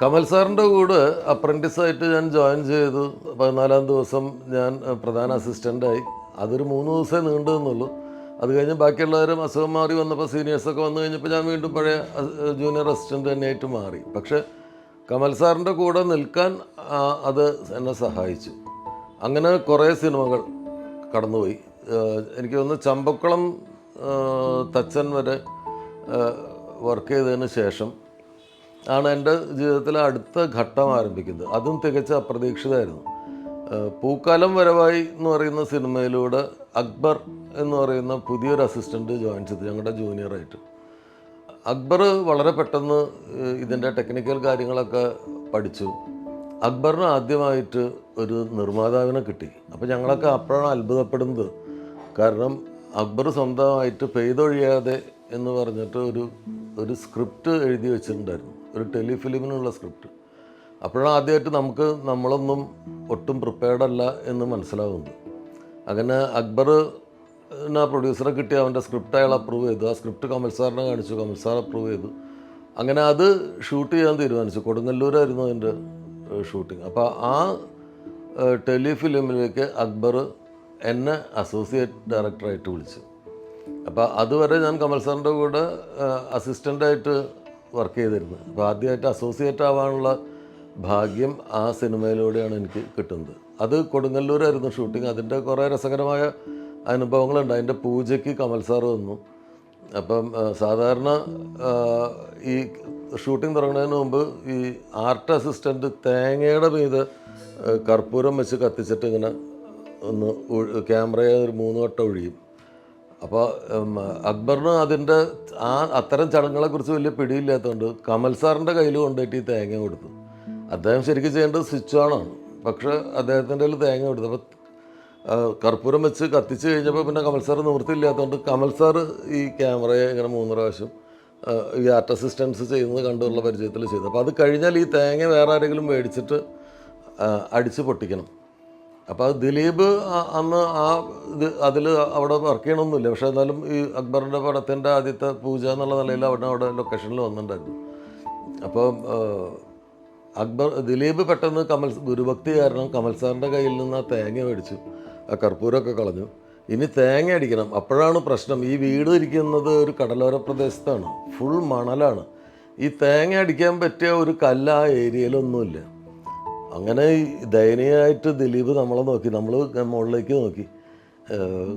കമൽ സാറിന്റെ കൂടെ അപ്രന്റിസായിട്ട് ഞാൻ ജോയിൻ ചെയ്തു. പതിനാലാം ദിവസം ഞാൻ പ്രധാന അസിസ്റ്റന്റായി അതൊരു മൂന്ന് ദിവസമേ നീണ്ടു നിന്നുള്ളൂ. അത് കഴിഞ്ഞ് ബാക്കിയുള്ളവരും അസുഖം മാറി വന്നപ്പോൾ സീനിയേഴ്സൊക്കെ വന്നു കഴിഞ്ഞപ്പോൾ ഞാൻ വീണ്ടും പഴയ ജൂനിയർ അസിസ്റ്റന്റ് തന്നെയായിട്ട് മാറി. പക്ഷേ കമൽ സാറിന്റെ കൂടെ നിൽക്കാൻ അത് എന്നെ സഹായിച്ചു. അങ്ങനെ കുറേ സിനിമകൾ കടന്നുപോയി. എനിക്ക് തോന്നുന്നു ചമ്പക്കുളം തച്ചൻ വരെ വർക്ക് ചെയ്തതിന് ശേഷം ആണ് എന്റെ ജീവിതത്തിലെ അടുത്ത ഘട്ടം ആരംഭിക്കുന്നത്. അതും തികച്ച അപ്രതീക്ഷിതമായിരുന്നു. പൂക്കാലം വരവായി എന്ന് പറയുന്ന സിനിമയിലൂടെ അക്ബർ എന്ന് പറയുന്ന പുതിയൊരു അസിസ്റ്റന്റ് ജോയിൻ ചെയ്തു. ഞങ്ങളുടെ ജൂനിയറായിട്ട് അക്ബർ വളരെ പെട്ടെന്ന് ഇതിന്റെ ടെക്നിക്കൽ കാര്യങ്ങളൊക്കെ പഠിച്ചു. അക്ബറിന് ആദ്യമായിട്ട് ഒരു നിർമ്മാതാവിനെ കിട്ടി. അപ്പോൾ ഞങ്ങളൊക്കെ അപ്പോഴാണ് അത്ഭുതപ്പെടുന്നത്. കാരണം അക്ബർ സ്വന്തമായിട്ട് പെയ്തൊഴിയാതെ എന്ന് പറഞ്ഞിട്ട് ഒരു ഒരു സ്ക്രിപ്റ്റ് എഴുതി വെച്ചിട്ടുണ്ടായിരുന്നു. ഒരു ടെലിഫിലിമിനുള്ള സ്ക്രിപ്റ്റ്. അപ്പോഴാണ് ആദ്യമായിട്ട് നമുക്ക് നമ്മളൊന്നും ഒട്ടും പ്രിപ്പയർഡ് അല്ല എന്ന് മനസ്സിലാവുന്നത്. അങ്ങനെ അക്ബർ ആ പ്രൊഡ്യൂസറെ കിട്ടി അവന്റെ സ്ക്രിപ്റ്റ് അയാൾ അപ്രൂവ് ചെയ്തു. ആ സ്ക്രിപ്റ്റ് കമൽ സാറിനെ കാണിച്ചു കമൽ സാർ അപ്രൂവ് ചെയ്തു. അങ്ങനെ അത് ഷൂട്ട് ചെയ്യാൻ തീരുമാനിച്ചു. കൊടുങ്ങല്ലൂരായിരുന്നു അതിന്റെ ഷൂട്ടിങ് അപ്പോൾ ആ ടെലിഫിലിമിലേക്ക് അക്ബർ എന്നെ അസോസിയേറ്റ് ഡയറക്ടറായിട്ട് വിളിച്ചു. അപ്പോൾ അതുവരെ ഞാൻ കമൽ സാറിന്റെ കൂടെ അസിസ്റ്റന്റായിട്ട് വർക്ക് ചെയ്തിരുന്നത്. അപ്പോൾ ആദ്യമായിട്ട് അസോസിയേറ്റ് ആവാനുള്ള ഭാഗ്യം ആ സിനിമയിലൂടെയാണ് എനിക്ക് കിട്ടുന്നത്. അത് കൊടുങ്ങല്ലൂരായിരുന്നു ഷൂട്ടിങ് അതിന്റെ കുറേ രസകരമായ അനുഭവങ്ങളുണ്ട്. അതിന്റെ പൂജയ്ക്ക് കമൽ സാർ വന്നു. അപ്പം സാധാരണ ഈ ഷൂട്ടിംഗ് തുടങ്ങുന്നതിന് മുമ്പ് ഈ ആർട്ട് അസിസ്റ്റന്റ് തേങ്ങയുടെ മീത് കർപ്പൂരം വെച്ച് കത്തിച്ചിട്ട് ഇങ്ങനെ ഒന്ന് ക്യാമറയെ ഒരു മൂന്ന് വട്ടം ഒഴിയും. അപ്പോൾ അക്ബറിന് അതിന്റെ ആ അത്തരം ചടങ്ങുകളെക്കുറിച്ച് വലിയ പിടിയില്ലാത്തതുകൊണ്ട് കമൽ സാറിന്റെ കയ്യിൽ കൊണ്ടുപോയിട്ട് ഈ തേങ്ങ കൊടുത്തു. അദ്ദേഹം ശരിക്കും ചെയ്യേണ്ടത് സ്വിച്ച് ഓണാണ് പക്ഷേ അദ്ദേഹത്തിന്റെ കയ്യിൽ തേങ്ങ കൊടുത്തു. അപ്പോൾ കർപ്പൂരം വെച്ച് കത്തിച്ച് കഴിഞ്ഞപ്പോൾ പിന്നെ കമൽ സാർ നിവൃത്തിയില്ലാത്തതുകൊണ്ട് കമൽ സാർ ഈ ക്യാമറയെ ഇങ്ങനെ മൂന്ന് പ്രാവശ്യം ഈ ആർട്ട് അസിസ്റ്റൻസ് ചെയ്യുന്നത് കണ്ടുള്ള പരിചയത്തിൽ ചെയ്തു. അപ്പോൾ അത് കഴിഞ്ഞാൽ ഈ തേങ്ങ വേറെ ആരെങ്കിലും മേടിച്ചിട്ട് അടിച്ച് പൊട്ടിക്കണം. അപ്പോൾ ദിലീപ് അന്ന് ആ ഇത് അതിൽ അവിടെ വർക്ക് ചെയ്യണമൊന്നുമില്ല പക്ഷേ എന്നാലും ഈ അക്ബറിന്റെ പടത്തിന്റെ ആദ്യത്തെ പൂജ എന്നുള്ള നിലയിൽ അവിടെ അവിടെ ലൊക്കേഷനിൽ വന്നിട്ടുണ്ടായിരുന്നു. അപ്പോൾ അക്ബർ ദിലീപ് പെട്ടെന്ന് കമൽ ഗുരുഭക്തി കാരണം കമൽ സാറിന്റെ കയ്യിൽ നിന്ന് ആ തേങ്ങ മേടിച്ചു. ആ കർപ്പൂരമൊക്കെ കളഞ്ഞു. ഇനി തേങ്ങ അടിക്കണം. അപ്പോഴാണ് പ്രശ്നം. ഈ വീട് ഇരിക്കുന്നത് ഒരു കടലോര പ്രദേശത്താണ്. ഫുൾ മണലാണ്. ഈ തേങ്ങ അടിക്കാൻ പറ്റിയ ഒരു കല്ല് ആ ഏരിയയിലൊന്നുമില്ല. അങ്ങനെ ദയനീയമായിട്ട് ദിലീപ് നമ്മളെ നോക്കി നമ്മൾ മുകളിലേക്ക് നോക്കി.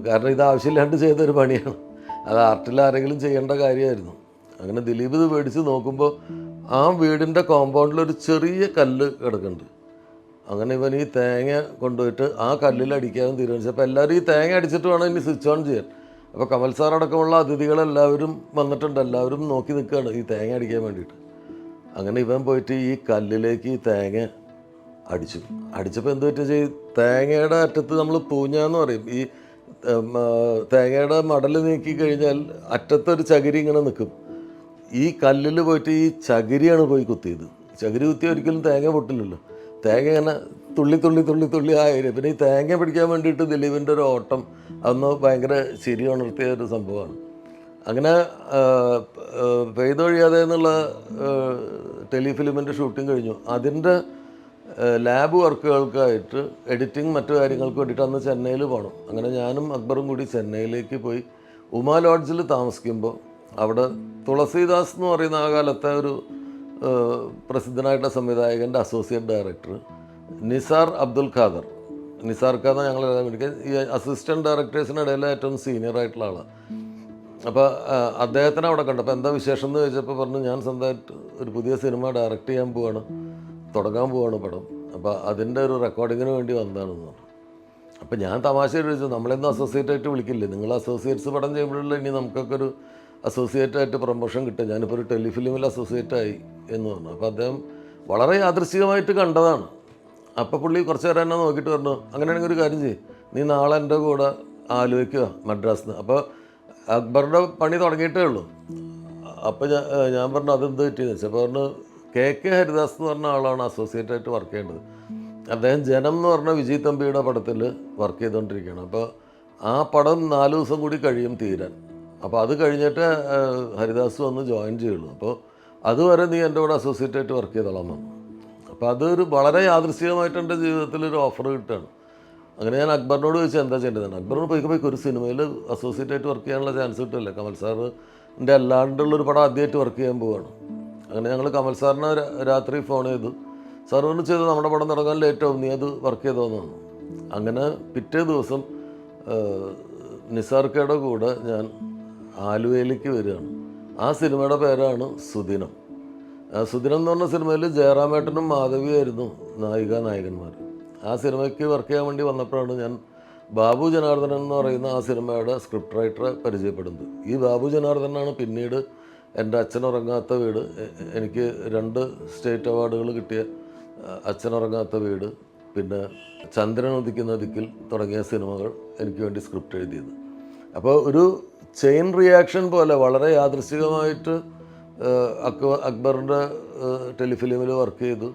കാരണം ഇത് ആവശ്യമില്ലാണ്ട് ചെയ്തൊരു പണിയാണ്. അത് ആർട്ടിൽ ആരെങ്കിലും ചെയ്യേണ്ട കാര്യമായിരുന്നു. അങ്ങനെ ദിലീപ് ഇത് മേടിച്ച് നോക്കുമ്പോൾ ആ വീടിന്റെ കോമ്പൗണ്ടിൽ ഒരു ചെറിയ കല്ല് കിടക്കുന്നുണ്ട്. അങ്ങനെ ഇവൻ ഈ തേങ്ങ കൊണ്ടുപോയിട്ട് ആ കല്ലിൽ അടിക്കാൻ തീരുമാനിച്ചു. അപ്പോൾ എല്ലാവരും ഈ തേങ്ങ അടിച്ചിട്ട് വേണം ഇനി സ്വിച്ച് ഓൺ ചെയ്യാൻ. അപ്പോൾ കമൽ സാർ അടക്കമുള്ള അതിഥികളെല്ലാവരും വന്നിട്ടുണ്ട്. എല്ലാവരും നോക്കി നിൽക്കുകയാണ് ഈ തേങ്ങ അടിക്കാൻ വേണ്ടിയിട്ട്. അങ്ങനെ ഇവൻ പോയിട്ട് ഈ കല്ലിലേക്ക് ഈ തേങ്ങ അടിച്ചു. അടിച്ചപ്പോൾ എന്ത് പറ്റുക ചെയ്യും തേങ്ങയുടെ അറ്റത്ത് നമ്മൾ പൂഞ്ഞാന്ന് പറയും. ഈ തേങ്ങയുടെ മടൽ നീക്കി കഴിഞ്ഞാൽ അറ്റത്തൊരു ചകിരി ഇങ്ങനെ നിൽക്കും ഈ കല്ലിൽ പോയിട്ട് ഈ ചകിരിയാണ് പോയി കുത്തിയത്. ചകിരി കുത്തിയ ഒരിക്കലും തേങ്ങ പൊട്ടില്ലല്ലോ. തേങ്ങ ഇങ്ങനെ തുള്ളി തുള്ളി തുള്ളി തുള്ളി ആയിരം പിന്നെ ഈ തേങ്ങ പിടിക്കാൻ വേണ്ടിയിട്ട് ദിലീപിന്റെ ഒരു ഓട്ടം അന്ന് ഭയങ്കര ചിരി ഉണർത്തിയ ഒരു സംഭവമാണ്. അങ്ങനെ പെയ്തൊഴിയാതെ എന്നുള്ള ടെലിഫിലിമിന്റെ ഷൂട്ടിംഗ് കഴിഞ്ഞു. അതിന്റെ ലാബ് വർക്കുകൾക്കായിട്ട് എഡിറ്റിംഗ് മറ്റു കാര്യങ്ങൾക്ക് വേണ്ടിയിട്ട് അന്ന് ചെന്നൈയിൽ പോകണം അങ്ങനെ ഞാനും അക്ബറും കൂടി ചെന്നൈയിലേക്ക് പോയി. ഉമാ ലോഡ്ജിൽ താമസിക്കുമ്പോൾ അവിടെ തുളസീദാസ് എന്ന് പറയുന്ന ആ കാലത്തെ ഒരു പ്രസിദ്ധനായിട്ടുള്ള സംവിധായകന്റെ അസോസിയേറ്റ് ഡയറക്ടർ നിസാർ അബ്ദുൽ ഖാദർ. നിസാർ ഖാദർ ഞങ്ങൾ വേണ്ടി ഈ അസിസ്റ്റന്റ് ഡയറക്ടേഴ്സിനിടയിൽ ഏറ്റവും സീനിയർ ആയിട്ടുള്ള ആളാണ് അപ്പോൾ അദ്ദേഹത്തിനെ അവിടെ കണ്ടപ്പോൾ എന്താ വിശേഷം എന്ന് ചോദിച്ചപ്പോൾ പറഞ്ഞു ഞാൻ സ്വന്തമായിട്ട് ഒരു പുതിയ സിനിമ ഡയറക്റ്റ് ചെയ്യാൻ പോവാണ്. തുടങ്ങാൻ പോവാണ് പടം. അപ്പോൾ അതിന്റെ ഒരു റെക്കോർഡിങ്ങിന് വേണ്ടി വന്നതാണെന്ന് പറഞ്ഞു. അപ്പോൾ ഞാൻ തമാശ ചോദിച്ചു നമ്മളെന്നും അസോസിയേറ്റ് ആയിട്ട് വിളിക്കില്ലേ? നിങ്ങൾ അസോസിയേറ്റ്സ് പടം ചെയ്യുമ്പോഴല്ലേ ഇനി നമുക്കൊക്കെ ഒരു അസോസിയേറ്റ് ആയിട്ട് പ്രൊമോഷൻ കിട്ടും. ഞാനിപ്പോൾ ഒരു ടെലിഫിലിമിൽ അസോസിയേറ്റ് ആയി എന്ന് പറഞ്ഞു. അപ്പോൾ അദ്ദേഹം വളരെ യാദൃശികമായിട്ട് കണ്ടതാണ്. അപ്പോൾ പുള്ളി കുറച്ച് നേരം എന്നെ നോക്കിയിട്ട് പറഞ്ഞു അങ്ങനെയാണെങ്കിൽ ഒരു കാര്യം ചെയ്യും. നീ നാളെ എന്റെ കൂടെ ആലോചിക്കുക മദ്രാസിൽ നിന്ന് അപ്പോൾ അക്ബറുടെ പണി തുടങ്ങിയിട്ടേ ഉള്ളൂ. അപ്പോൾ ഞാൻ ഞാൻ പറഞ്ഞു അതെന്ത് പറ്റിയെന്ന് വെച്ചാൽ പറഞ്ഞു കെ കെ ഹരിദാസ് എന്ന് പറഞ്ഞ ആളാണ് അസോസിയേറ്റ് ആയിട്ട് വർക്ക് ചെയ്യേണ്ടത്. അദ്ദേഹം ജനം എന്ന് പറഞ്ഞ വിജയ് തമ്പിയുടെ പടത്തിൽ വർക്ക് ചെയ്തുകൊണ്ടിരിക്കുകയാണ് അപ്പോൾ ആ പടം നാല് ദിവസം കൂടി കഴിയും തീരാൻ. അപ്പോൾ അത് കഴിഞ്ഞിട്ട് ഹരിദാസ് വന്ന് ജോയിൻ ചെയ്യുള്ളൂ. അപ്പോൾ അതുവരെ നീ എന്റെ കൂടെ അസോസിയേറ്റ് ആയിട്ട് വർക്ക് ചെയ്തോളാം വന്നു അപ്പോൾ അതൊരു വളരെ യാദൃശ്ചികമായിട്ട് എന്റെ ജീവിതത്തിൽ ഒരു ഓഫർ കിട്ടുകയാണ്. അങ്ങനെ ഞാൻ അക്ബറിനോട് ചോദിച്ചാൽ എന്താ ചെയ്യേണ്ടത്? അക്ബറിനോട് പോയി പോയി ഒരു സിനിമയിൽ അസോസിയേറ്റ് ആയിട്ട് വർക്ക് ചെയ്യാനുള്ള ചാൻസ് കിട്ടില്ല കമൽ സാറിന്റെ അല്ലാണ്ടുള്ളൊരു പടം ആദ്യമായിട്ട് വർക്ക് ചെയ്യാൻ പോവാണ്. അങ്ങനെ ഞങ്ങൾ കമൽ സാറിനെ രാത്രി ഫോൺ ചെയ്തു. സാർ പറഞ്ഞു ചെയ്ത് നമ്മുടെ പടം തുടങ്ങാൻ ലേറ്റ് ആവും. നീ അത് വർക്ക് ചെയ്തോന്ന് അങ്ങനെ പിറ്റേ ദിവസം നിസാർക്കയുടെ കൂടെ ഞാൻ ആലുവയിലേക്ക് വരികയാണ്. ആ സിനിമയുടെ പേരാണ് സുദിനം. സുദിനം എന്ന് പറഞ്ഞ സിനിമയിൽ ജയറാമേട്ടനും മാധവിയായിരുന്നു നായിക നായകന്മാർ. ആ സിനിമയ്ക്ക് വർക്ക് ചെയ്യാൻ വേണ്ടി വന്നപ്പോഴാണ് ഞാൻ ബാബു ജനാർദ്ദനൻ എന്ന് പറയുന്ന ആ സിനിമയുടെ സ്ക്രിപ്റ്റ് റൈറ്ററെ പരിചയപ്പെടുന്നത്. ഈ ബാബു ജനാർദ്ദനാണ് പിന്നീട് എന്റെ അച്ഛനുറങ്ങാത്ത വീട് എനിക്ക് രണ്ട് സ്റ്റേറ്റ് അവാർഡുകൾ കിട്ടിയ അച്ഛനുറങ്ങാത്ത വീട് പിന്നെ ചന്ദ്രൻ ഉദിക്കുന്ന ദിക്കിൽ തുടങ്ങിയ സിനിമകൾ എനിക്ക് വേണ്ടി സ്ക്രിപ്റ്റ് എഴുതിയത്. അപ്പോൾ ഒരു ചെയിൻ റിയാക്ഷൻ പോലെ വളരെ യാദൃശികമായിട്ട് അക്ബർ അക്ബറിന്റെ ടെലിഫിലിമിൽ വർക്ക് ചെയ്തു.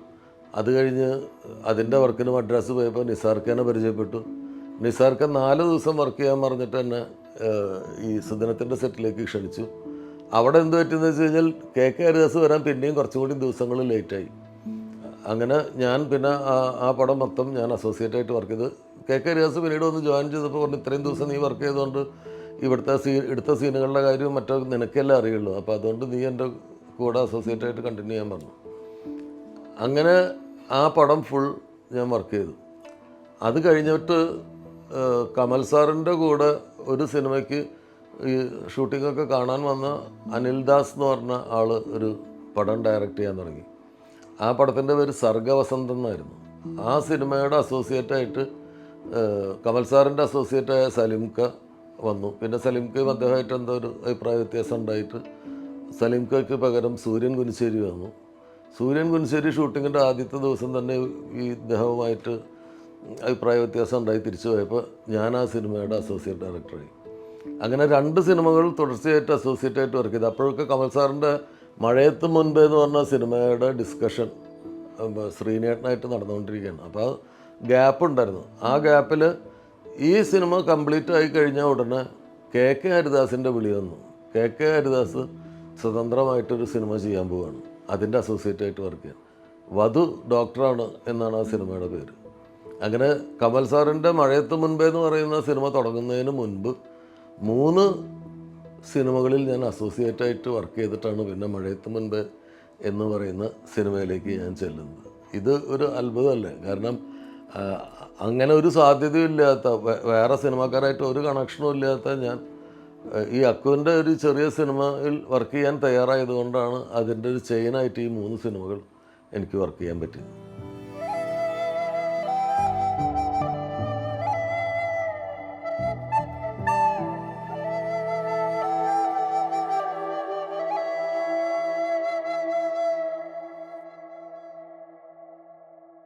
അത് കഴിഞ്ഞ് അതിന്റെ വർക്കിന് മദ്രാസ് പോയപ്പോൾ നിസാർഖാനെ പരിചയപ്പെട്ടു. നിസാർഖ നാല് ദിവസം വർക്ക് ചെയ്യാൻ പറഞ്ഞിട്ട് തന്നെ ഈ സുദിനത്തിന്റെ സെറ്റിലേക്ക് ക്ഷണിച്ചു. അവിടെ എന്ത് പറ്റിയെന്ന് വെച്ച് കഴിഞ്ഞാൽ കെ കെ ഹരിദാസ് വരാൻ പിന്നെയും കുറച്ചും കൂടി ദിവസങ്ങൾ ലേറ്റായി അങ്ങനെ ഞാൻ പിന്നെ ആ പടം മൊത്തം ഞാൻ അസോസിയേറ്റ് ആയിട്ട് വർക്ക് ചെയ്ത്. കെ കെ ഹരിദാസ് പിന്നീട് വന്ന് ജോയിൻ ചെയ്തപ്പോൾ പറഞ്ഞു ഇത്രയും ദിവസം നീ വർക്ക് ചെയ്തുകൊണ്ട് ഇവിടുത്തെ സീ എടുത്ത സീനുകളുടെ കാര്യവും മറ്റോ നിനക്കെല്ലാം അറിയുള്ളൂ. അപ്പോൾ അതുകൊണ്ട് നീ എന്റെ കൂടെ അസോസിയേറ്റ് ആയിട്ട് കണ്ടിന്യൂ ചെയ്യാൻ പറഞ്ഞു. അങ്ങനെ ആ പടം ഫുൾ ഞാൻ വർക്ക് ചെയ്തു. അത് കഴിഞ്ഞിട്ട് കമൽ സാറിന്റെ കൂടെ ഒരു സിനിമയ്ക്ക് ഈ ഷൂട്ടിങ്ങൊക്കെ കാണാൻ വന്ന അനിൽദാസ് എന്ന് പറഞ്ഞ ആൾ ഒരു പടം ഡയറക്റ്റ് ചെയ്യാൻ തുടങ്ങി. ആ പടത്തിന്റെ പേര് സർഗവസന്തം എന്നായിരുന്നു. ആ സിനിമയുടെ അസോസിയേറ്റായിട്ട് കമൽ സാറിന്റെ അസോസിയേറ്റായ സലിംക വന്നു. പിന്നെ സലിംക്കയും അദ്ദേഹമായിട്ട് എന്തോ ഒരു അഭിപ്രായ വ്യത്യാസം ഉണ്ടായിട്ട് സലിംകയ്ക്ക് പകരം സൂര്യൻ കുനിശ്ശേരി വന്നു. സൂര്യൻ കുനിശ്ശേരി ഷൂട്ടിങ്ങിന്റെ ആദ്യത്തെ ദിവസം തന്നെ ഈ ഇദ്ദേഹവുമായിട്ട് അഭിപ്രായ വ്യത്യാസം ഉണ്ടായി തിരിച്ചു പോയപ്പോൾ ഞാൻ ആ സിനിമയുടെ അസോസിയേറ്റ് ഡയറക്ടറായി അങ്ങനെ രണ്ട് സിനിമകൾ തുടർച്ചയായിട്ട് അസോസിയേറ്റ് ആയിട്ട് വർക്ക് ചെയ്തു. അപ്പോഴൊക്കെ കമൽ സാറിന്റെ മഴയത്ത് മുൻപേ എന്ന് പറഞ്ഞ സിനിമയുടെ ഡിസ്കഷൻ ശ്രീനേട്ടനായിട്ട് നടന്നുകൊണ്ടിരിക്കുകയാണ്. അപ്പോൾ ഗ്യാപ്പ് ഉണ്ടായിരുന്നു. ആ ഗ്യാപ്പിൽ ഈ സിനിമ കംപ്ലീറ്റ് ആയി കഴിഞ്ഞ ഉടനെ കെ കെ ഹരിദാസിന്റെ വിളി വന്നു. കെ കെ ഹരിദാസ് സ്വതന്ത്രമായിട്ടൊരു സിനിമ ചെയ്യാൻ പോവുകയാണ് അതിന്റെ അസോസിയേറ്റ് ആയിട്ട് വർക്ക് ചെയ്യാൻ. വധു ഡോക്ടറാണ് എന്നാണ് ആ സിനിമയുടെ പേര്. അങ്ങനെ കമൽ സാറിന്റെ മഴയത്ത് മുൻപേ എന്ന് പറയുന്ന സിനിമ തുടങ്ങുന്നതിന് മുൻപ് മൂന്ന് സിനിമകളിൽ ഞാൻ അസോസിയേറ്റ് ആയിട്ട് വർക്ക് ചെയ്തിട്ടാണ് പിന്നെ മഴയത്ത് മുൻപ് എന്ന് പറയുന്ന സിനിമയിലേക്ക് ഞാൻ ചെല്ലുന്നത്. ഇത് ഒരു അത്ഭുതമല്ലേ? കാരണം അങ്ങനെ ഒരു സാധ്യതയില്ലാത്ത വേറെ സിനിമാക്കാരായിട്ട് ഒരു കണക്ഷനും ഇല്ലാത്ത ഞാൻ ഈ അക്കുവിന്റെ ഒരു ചെറിയ സിനിമയിൽ വർക്ക് ചെയ്യാൻ തയ്യാറായതുകൊണ്ടാണ് അതിന്റെ ഒരു ചെയിനായിട്ട് ഈ മൂന്ന് സിനിമകൾ എനിക്ക് വർക്ക് ചെയ്യാൻ പറ്റിയത്.